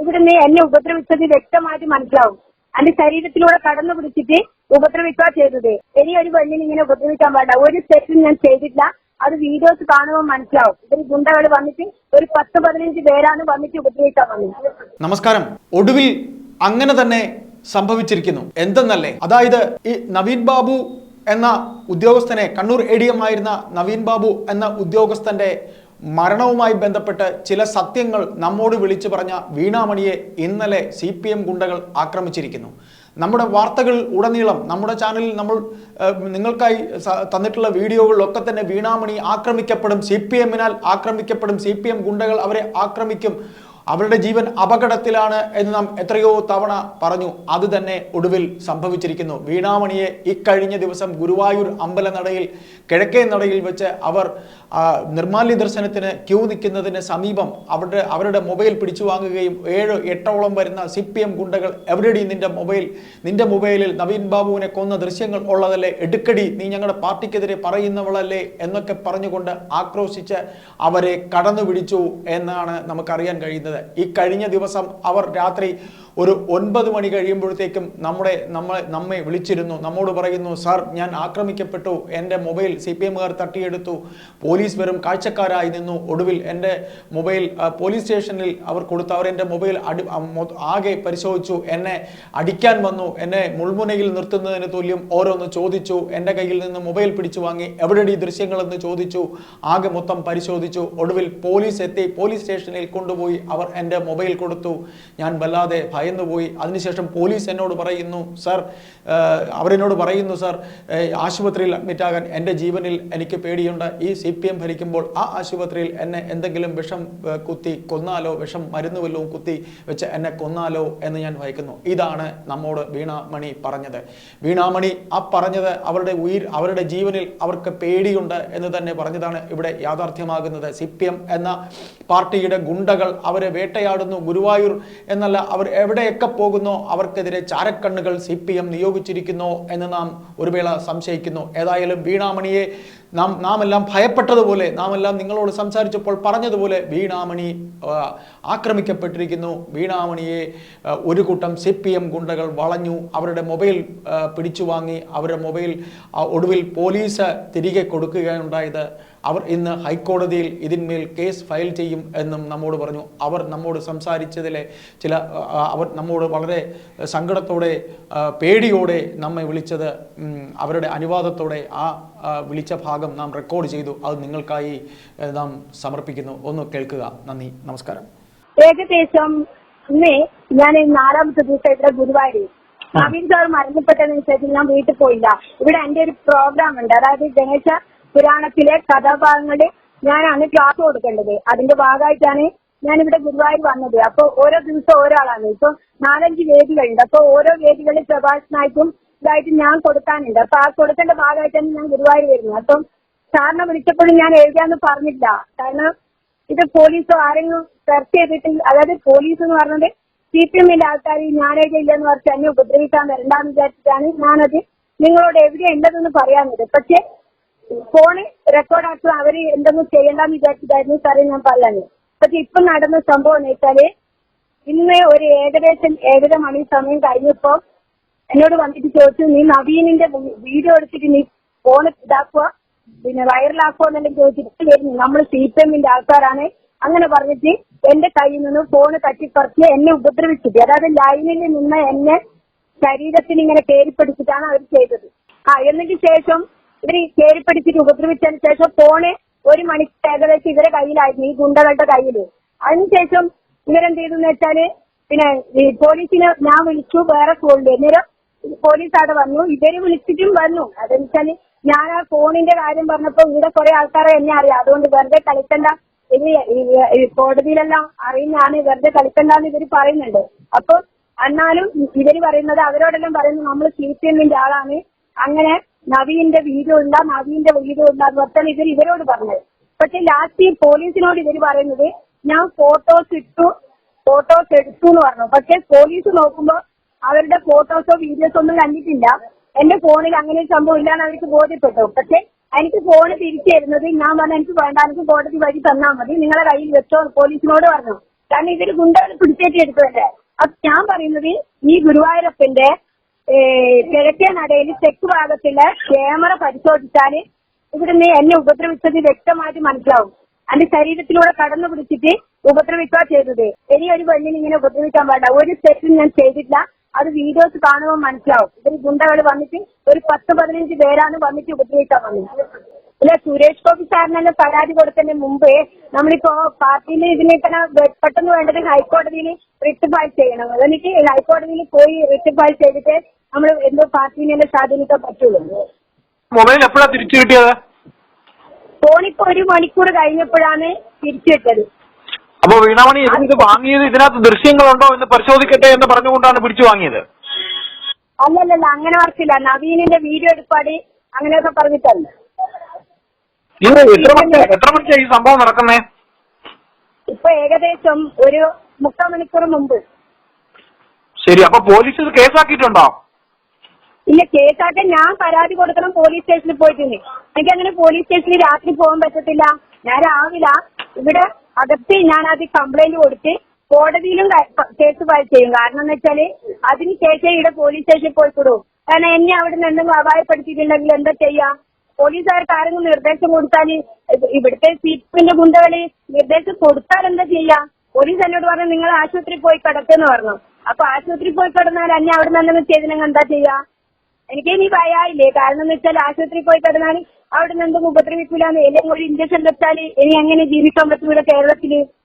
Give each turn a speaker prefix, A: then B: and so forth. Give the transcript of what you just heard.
A: ഇവിടുന്ന് എന്നെ ഉപദ്രവിച്ചത് വ്യക്തമായിട്ട് മനസ്സിലാവും. എന്റെ ശരീരത്തിലൂടെ കടന്നു പിടിച്ചിട്ട് ഉപദ്രവിക്കുക ചെയ്തത്. ഇനി ഒരു പെണ്ണിനെ ഇങ്ങനെ ഉപദ്രവിക്കാൻ പാടില്ല. ഒരു തെറ്റും ഞാൻ ചെയ്തിട്ടില്ല. അത് വീഡിയോസ് കാണുമ്പോൾ മനസ്സിലാവും. ഇവർ ഗുണ്ടകൾ വന്നിട്ട് ഒരു പത്ത് പതിനഞ്ച് പേരാണ് വന്നിട്ട് ഉപദ്രവിക്കാൻ വന്നത്.
B: നമസ്കാരം. ഒടുവിൽ അങ്ങനെ തന്നെ സംഭവിച്ചിരിക്കുന്നു. എന്തെന്നല്ലേ? അതായത് ഈ നവീൻ ബാബു എന്ന ഉദ്യോഗസ്ഥനെ കണ്ണൂർ എ ഡി എം ആയിരുന്ന നവീൻ ബാബു എന്ന ഉദ്യോഗസ്ഥന്റെ മരണവുമായി ബന്ധപ്പെട്ട് ചില സത്യങ്ങൾ നമ്മോട് വിളിച്ചു പറഞ്ഞ വീണാമണിയെ ഇന്നലെ സി പി എം ഗുണ്ടകൾ ആക്രമിച്ചിരിക്കുന്നു. നമ്മുടെ വാർത്തകൾ ഉടനീളം നമ്മുടെ ചാനലിൽ നമ്മൾ നിങ്ങൾക്കായി തന്നിട്ടുള്ള വീഡിയോകളിലൊക്കെ തന്നെ വീണാമണി ആക്രമിക്കപ്പെടും സി പി എമ്മിനാൽ ആക്രമിക്കപ്പെടും സി പി എം ഗുണ്ടകൾ അവരെ ആക്രമിക്കും. അവരുടെ ജീവൻ അപകടത്തിലാണ് എന്ന് നാം എത്രയോ തവണ പറഞ്ഞു. അത് തന്നെ ഒടുവിൽ സംഭവിച്ചിരിക്കുന്നു. വീണാമണിയെ ഇക്കഴിഞ്ഞ ദിവസം ഗുരുവായൂർ അമ്പലനടയിൽ കിഴക്കേ നടയിൽ വെച്ച് അവർ നിർമാല്യ ദർശനത്തിന് ക്യൂ നിൽക്കുന്നതിന് സമീപം അവരുടെ അവരുടെ മൊബൈൽ പിടിച്ചു വാങ്ങുകയും ഏഴ് എട്ടോളം വരുന്ന സി പി എം ഗുണ്ടകൾ എവിടെയും നിന്റെ മൊബൈൽ? നിന്റെ മൊബൈലിൽ നവീൻ ബാബുവിനെ കൊന്ന ദൃശ്യങ്ങൾ ഉള്ളതല്ലേ? എടുക്കടി നീ ഞങ്ങളുടെ പാർട്ടിക്കെതിരെ പറയുന്നവളല്ലേ? എന്നൊക്കെ പറഞ്ഞുകൊണ്ട് ആക്രോശിച്ച് അവരെ കടന്നു പിടിച്ചു എന്നാണ് നമുക്കറിയാൻ കഴിയുന്നത്. ഈ കഴിഞ്ഞ ദിവസം അവർ രാത്രി ഒരു ഒൻപത് മണി കഴിയുമ്പോഴത്തേക്കും നമ്മുടെ നമ്മളെ നമ്മെ വിളിച്ചിരുന്നു. നമ്മോട് പറയുന്നു സാർ ഞാൻ ആക്രമിക്കപ്പെട്ടു. എന്റെ മൊബൈൽ സി പി എമ്മുകാർ തട്ടിയെടുത്തു. പോലീസ് വെറും കാഴ്ചക്കാരായി നിന്നു. ഒടുവിൽ എന്റെ മൊബൈൽ പോലീസ് സ്റ്റേഷനിൽ അവർ കൊടുത്തു അവർ എന്റെ മൊബൈൽ അടി ആകെ പരിശോധിച്ചു. എന്നെ അടിക്കാൻ വന്നു. എന്നെ മുൾമുനയിൽ നിർത്തുന്നതിന് തുല്യം ഓരോന്ന് ചോദിച്ചു. എന്റെ കയ്യിൽ നിന്ന് മൊബൈൽ പിടിച്ചു വാങ്ങി. എവിടെയാണ് ഈ ദൃശ്യങ്ങളെന്ന് ചോദിച്ചു. ആകെ മൊത്തം പരിശോധിച്ചു. ഒടുവിൽ പോലീസ് എത്തി. പോലീസ് സ്റ്റേഷനിൽ കൊണ്ടുപോയി. അവർ എന്റെ മൊബൈൽ കൊടുത്തു. ഞാൻ വല്ലാതെ ഭയന്നുപോയി അതിനുശേഷം പോലീസ് എന്നോട് പറയുന്നു സർ അവരെന്നോട് പറയുന്നു സർ ആശുപത്രിയിൽ അഡ്മിറ്റാകാൻ എന്റെ ജീവനിൽ എനിക്ക് പേടിയുണ്ട്. ഈ സി പി എം ഭരിക്കുമ്പോൾ ആ ആശുപത്രിയിൽ എന്നെ എന്തെങ്കിലും വിഷം കുത്തി കൊന്നാലോ? വിഷം മരുന്ന് വല്ലതും കുത്തി വെച്ച് എന്നെ കൊന്നാലോ? എന്ന് ഞാൻ ഭയക്കുന്നു. ഇതാണ് നമ്മോട് വീണാമണി പറഞ്ഞത്. വീണാമണി ആ പറഞ്ഞത് അവരുടെ ഉയിർ അവരുടെ ജീവനിൽ അവർക്ക് പേടിയുണ്ട് എന്ന് തന്നെ പറഞ്ഞതാണ് ഇവിടെ യാഥാർത്ഥ്യമാകുന്നത്. സി പി എം എന്ന പാർട്ടിയുടെ ഗുണ്ടകൾ അവരെ വേട്ടയാടുന്നു ഗുരുവായൂർ എന്നല്ല അവർ എവിടെയൊക്കെ പോകുന്നോ അവർക്കെതിരെ ചാരക്കണ്ണുകൾ സി പി എം നിയോഗിച്ചിരിക്കുന്നു എന്ന് നാം ഒരു വേള സംശയിക്കുന്നു. ഏതായാലും വീണാമണിയെ നാം നാം എല്ലാം ഭയപ്പെട്ടതുപോലെ നാം എല്ലാം നിങ്ങളോട് സംസാരിച്ചപ്പോൾ പറഞ്ഞതുപോലെ വീണാമണി ആക്രമിക്കപ്പെട്ടിരിക്കുന്നു. വീണാമണിയെ ഒരു കൂട്ടം സി പി എം ഗുണ്ടകൾ വളഞ്ഞു അവരുടെ മൊബൈൽ പിടിച്ചു വാങ്ങി അവരുടെ മൊബൈൽ ഒടുവിൽ പോലീസ് തിരികെ കൊടുക്കുകയുണ്ടായത് അവർ ഇന്ന് ഹൈക്കോടതിയിൽ ഇതിന്മേൽ കേസ് ഫയൽ ചെയ്യും എന്നും നമ്മോട് പറഞ്ഞു. അവർ നമ്മോട് സംസാരിച്ചതിലെ ചില അവർ നമ്മോട് വളരെ സങ്കടത്തോടെ പേടിയോടെ നമ്മെ വിളിച്ചത് അവരുടെ അനുവാദത്തോടെ ആ വിളിച്ച ഭാഗം നാം റെക്കോർഡ് ചെയ്തു. അത് നിങ്ങൾക്കായി നാം സമർപ്പിക്കുന്നു. ഒന്ന് കേൾക്കുക. നന്ദി. നമസ്കാരം.
A: ഏകദേശം ഞാൻ നാലാമത്തെ ദിവസം ഇവിടെ ഗുരുവായൂർ നവീൻ സാർ മരണപ്പെട്ടതിന് ശേഷം ഞാൻ വീട്ടിൽ പോയില്ല. ഇവിടെ എന്റെ ഒരു പ്രോഗ്രാം ഉണ്ട്. അതായത് ഗണേശ പുരാണത്തിലെ കഥാഭാഗങ്ങളുടെ ഞാനാണ് ക്ലാസ് കൊടുക്കേണ്ടത്. അതിന്റെ ഭാഗമായിട്ടാണ് ഞാൻ ഇവിടെ ഗുരുവായൂർ വന്നത്. അപ്പൊ ഓരോ ദിവസം ഒരാളാണ് ഇപ്പൊ നാലഞ്ച് വേദികളുണ്ട്. അപ്പൊ ഓരോ വേദികളിൽ പ്രഭാഷണമായിട്ടും ഇതായിട്ട് ഞാൻ കൊടുക്കാനുണ്ട്. അപ്പൊ ആ കൊടുക്കേണ്ട ഭാഗമായിട്ടാണ് ഞാൻ ഗുരുവായൂർ വരുന്നത്. അപ്പം സാറിനെ വിളിച്ചപ്പോഴും ഞാൻ എഴുതാന്ന് പറഞ്ഞില്ല. കാരണം ഇത് പോലീസോ ആരെങ്കിലും സെർച്ച് ചെയ്തിട്ട് അതായത് പോലീസ് എന്ന് പറഞ്ഞത് സി പി എമ്മിന്റെ ആൾക്കാർ ഞാനേജ് ഇല്ലെന്ന് പറഞ്ഞ് എന്നെ ഉപദ്രവിക്കാൻ വരണ്ടെന്ന് വിചാരിച്ചിട്ടാണ് ഞാനത് നിങ്ങളോട് എവിടെ ഉണ്ടെന്ന് പറയാഞ്ഞത് പക്ഷെ ഫോണ് റെക്കോർഡാക്കുക അവർ എന്തെങ്കിലും ചെയ്യണ്ടെന്ന് വിചാരിച്ചിട്ടായിരുന്നു സാറേ ഞാൻ പറയാഞ്ഞത് പക്ഷെ ഇപ്പൊ നടന്ന സംഭവം എന്ന് വെച്ചാൽ ഇന്ന് ഒരു ഏകദേശം ഏഴര മണി സമയം കഴിഞ്ഞപ്പോ എന്നോട് വന്നിട്ട് ചോദിച്ചു നീ നവീനിന്റെ വീഡിയോ എടുത്തിട്ട് നീ ഫോൺ ഇതാക്കുക പിന്നെ വൈറലാക്കുക എന്നെല്ലാം ചോദിച്ചിട്ട് വരുന്നു. നമ്മൾ സി പി എമ്മിന്റെ ആൾക്കാരാണ്. അങ്ങനെ പറഞ്ഞിട്ട് എന്റെ കയ്യിൽ നിന്ന് ഫോൺ തട്ടിപ്പറിച്ച് എന്നെ ഉപദ്രവിച്ചിട്ട് അതായത് ലൈനിൽ നിന്ന് എന്നെ ശരീരത്തിന് ഇങ്ങനെ കയറിപ്പിടിച്ചിട്ടാണ് അവർ ചെയ്തത്. ആ എന്നിട്ട് ശേഷം ഇവർ കയറിപ്പിടിച്ചിട്ട് ഉപദ്രവിച്ചതിന് ശേഷം ഫോണ് ഒരു മണി ഏകദേശം ഇവരെ കയ്യിലായിരുന്നു ഈ ഗുണ്ടകളുടെ കയ്യിൽ. അതിനുശേഷം ഇവരെന്ത് ചെയ്തെന്ന് വെച്ചാൽ പിന്നെ പോലീസിനെ ഞാൻ വിളിച്ചു വേറെ ഫോണിൽ അന്നേരം പോലീസ് അവിടെ വന്നു. ഇവർ വിളിച്ചിട്ടും വന്നു. അതെന്ന് വെച്ചാൽ ഞാൻ ആ ഫോണിന്റെ കാര്യം പറഞ്ഞപ്പോ ഇവിടെ കുറെ ആൾക്കാരെ എന്നെ അറിയാം. അതുകൊണ്ട് വെറുതെ കളിക്കണ്ട. ഇനി കോടതിയിലെല്ലാം അറിയുന്നതാണ് വെറുതെ കളിക്കണ്ടെന്ന് ഇവർ പറയുന്നുണ്ട്. അപ്പൊ എന്നാലും ഇവർ പറയുന്നത് അവരോടെല്ലാം പറയുന്നത് നമ്മൾ സി പി എമ്മിന്റെ ആളാണ്. അങ്ങനെ നവീന്റെ വീഡിയോ ഇല്ല നവീന്റെ വീടുമില്ല എന്ന് പറഞ്ഞാൽ ഇവർ ഇവരോട് പറഞ്ഞത്. പക്ഷെ ലാസ്റ്റ് ഈ പോലീസിനോട് ഇവർ പറയുന്നത് ഞാൻ ഫോട്ടോസ് ഇട്ടു ഫോട്ടോസ് എടുത്തു എന്ന് പറഞ്ഞു. പക്ഷെ പോലീസ് നോക്കുമ്പോ അവരുടെ ഫോട്ടോസോ വീഡിയോസോ ഒന്നും കണ്ടിട്ടില്ല. എന്റെ ഫോണിൽ അങ്ങനെ ഒരു സംഭവം ഇല്ലാന്ന് അവർക്ക് ബോധ്യപ്പെട്ടു. പക്ഷെ എനിക്ക് ഫോൺ തിരിച്ചു തരുന്നത് ഞാൻ പറഞ്ഞു എനിക്ക് വേണ്ട എനിക്ക് കോടതി വഴി തന്നാൽ മതി. നിങ്ങളെ കയ്യിൽ വെച്ചോ പോലീസിനോട് പറഞ്ഞു. കാരണം ഇവർ ഗുണ്ടകൾ പിടിച്ചേറ്റി എടുത്തതല്ലേ അപ്പൊ ഞാൻ പറയുന്നത് ഈ ഗുരുവായൂരപ്പന്റെ കിഴക്കേ നടയിൽ തെക്ക് ഭാഗത്തിലെ ക്യാമറ പരിശോധിച്ചാൽ ഇവിടുന്ന് എന്നെ ഉപദ്രവിച്ചത് വ്യക്തമായിട്ട് മനസ്സിലാവും. എന്റെ ശരീരത്തിലൂടെ കടന്നു പിടിച്ചിട്ട് ഉപദ്രവിക്കുക ചെയ്തത്. ഇനി ഒരു പെണ്ണിന് ഇങ്ങനെ ഉപദ്രവിക്കാൻ പാടില്ല. ഒരു തെറ്റും ഞാൻ ചെയ്തിട്ടില്ല. അത് വീഡിയോസ് കാണുമ്പോൾ മനസ്സിലാവും. ഇവർ ഗുണ്ടകൾ വന്നിട്ട് ഒരു പത്ത് പതിനഞ്ച് പേരാണ് വന്നിട്ട് ഉപദ്രവിക്കാൻ വന്നത്. ഇല്ല സുരേഷ് ഗോപി സാറിനെല്ലാം പരാതി കൊടുത്തതിന് മുമ്പ് നമ്മളിപ്പോ പാർട്ടിയിൽ ഇതിനെ തന്നെ പെട്ടെന്ന് വേണ്ടത് ഹൈക്കോടതിയിൽ റിട്ട് ഫയൽ ചെയ്യണം. എന്നിട്ട് ഹൈക്കോടതിയിൽ പോയി റിട്ട് ഫയൽ ചെയ്തിട്ട് നമ്മൾ എന്തോ പാർട്ടിനെ സ്വാധീനിക്കാൻ പറ്റുള്ളൂ.
C: മൊബൈൽ എപ്പോഴാ തിരിച്ചു കിട്ടിയത്?
A: ഫോണിപ്പോ ഒരു മണിക്കൂർ കഴിഞ്ഞപ്പോഴാണ് തിരിച്ചു കിട്ടിയത്.
C: അപ്പൊ വീണാമണി ഇത് വാങ്ങിയത് ഇതിനകത്ത് ദൃശ്യങ്ങളുണ്ടോ എന്ന് പരിശോധിക്കട്ടെ എന്ന് പറഞ്ഞുകൊണ്ടാണ് പിടിച്ചു വാങ്ങിയത്?
A: അല്ലല്ലല്ല അങ്ങനെ വർക്കില്ല. നവീനിന്റെ വീഡിയോ എടുപ്പാടി അങ്ങനെയൊക്കെ പറഞ്ഞിട്ടല്ല.
C: ഇത് എത്ര മണി എത്ര മണിക്കാ ഈ സംഭവം നടക്കുന്നേ?
A: ഇപ്പൊ ഏകദേശം ഒരു മുക്കാൽ മണിക്കൂർ മുമ്പ്.
C: ശരി അപ്പൊ പോലീസ് ഇത് കേസാക്കിയിട്ടുണ്ടോ?
A: ഇല്ല കേസാക്കാൻ ഞാൻ പരാതി കൊടുക്കണം പോലീസ് സ്റ്റേഷനിൽ പോയിട്ടുണ്ട് എനിക്ക് അങ്ങനെ പോലീസ് സ്റ്റേഷനിൽ രാത്രി പോകാൻ പറ്റത്തില്ല. ഞാൻ രാവിലെ ഇവിടെ അകത്ത് ഞാൻ അത് കംപ്ലൈന്റ് കൊടുത്ത് കോടതിയിലും കേസ് ഫയൽ ചെയ്യും. കാരണം എന്ന് വെച്ചാൽ അതിന് ശേഷം ഇവിടെ പോലീസ് സ്റ്റേഷനിൽ പോയിക്കൊടൂ. കാരണം എന്നെ അവിടെ നിന്ന് എന്തെങ്കിലും അപായപ്പെടുത്തിയിട്ടുണ്ടെങ്കിൽ എന്താ ചെയ്യാ? പോലീസുകാർക്ക് ആരെങ്കിലും നിർദ്ദേശം കൊടുത്താൽ ഇത് ഇവിടുത്തെ സീറ്റിന്റെ ഗുണ്ടകൾ നിർദ്ദേശം കൊടുത്താൽ എന്താ ചെയ്യാ? പോലീസ് എന്നോട് പറഞ്ഞു നിങ്ങൾ ആശുപത്രി പോയി കിടക്കെന്ന് പറഞ്ഞു. അപ്പൊ ആശുപത്രി പോയി കിടന്നാൽ എന്നെ അവിടെ നിന്ന് എന്തെങ്കിലും ചെയ്തിനെങ്കിൽ എന്താ ചെയ്യാ? എനിക്ക് ഇനി ഭയായില്ലേ കാരണം എന്ന് വെച്ചാൽ ആശുപത്രി പോയി കിടന്നാൽ അവിടെ നിന്ന് എന്തും ഉപദ്രവിക്കൂലെന്ന്. അല്ലെങ്കിൽ ഒരു ഇഞ്ചക്ഷൻ വെച്ചാൽ ഇനി എങ്ങനെ ജീവിക്കാൻ പറ്റൂല കേരളത്തിൽ.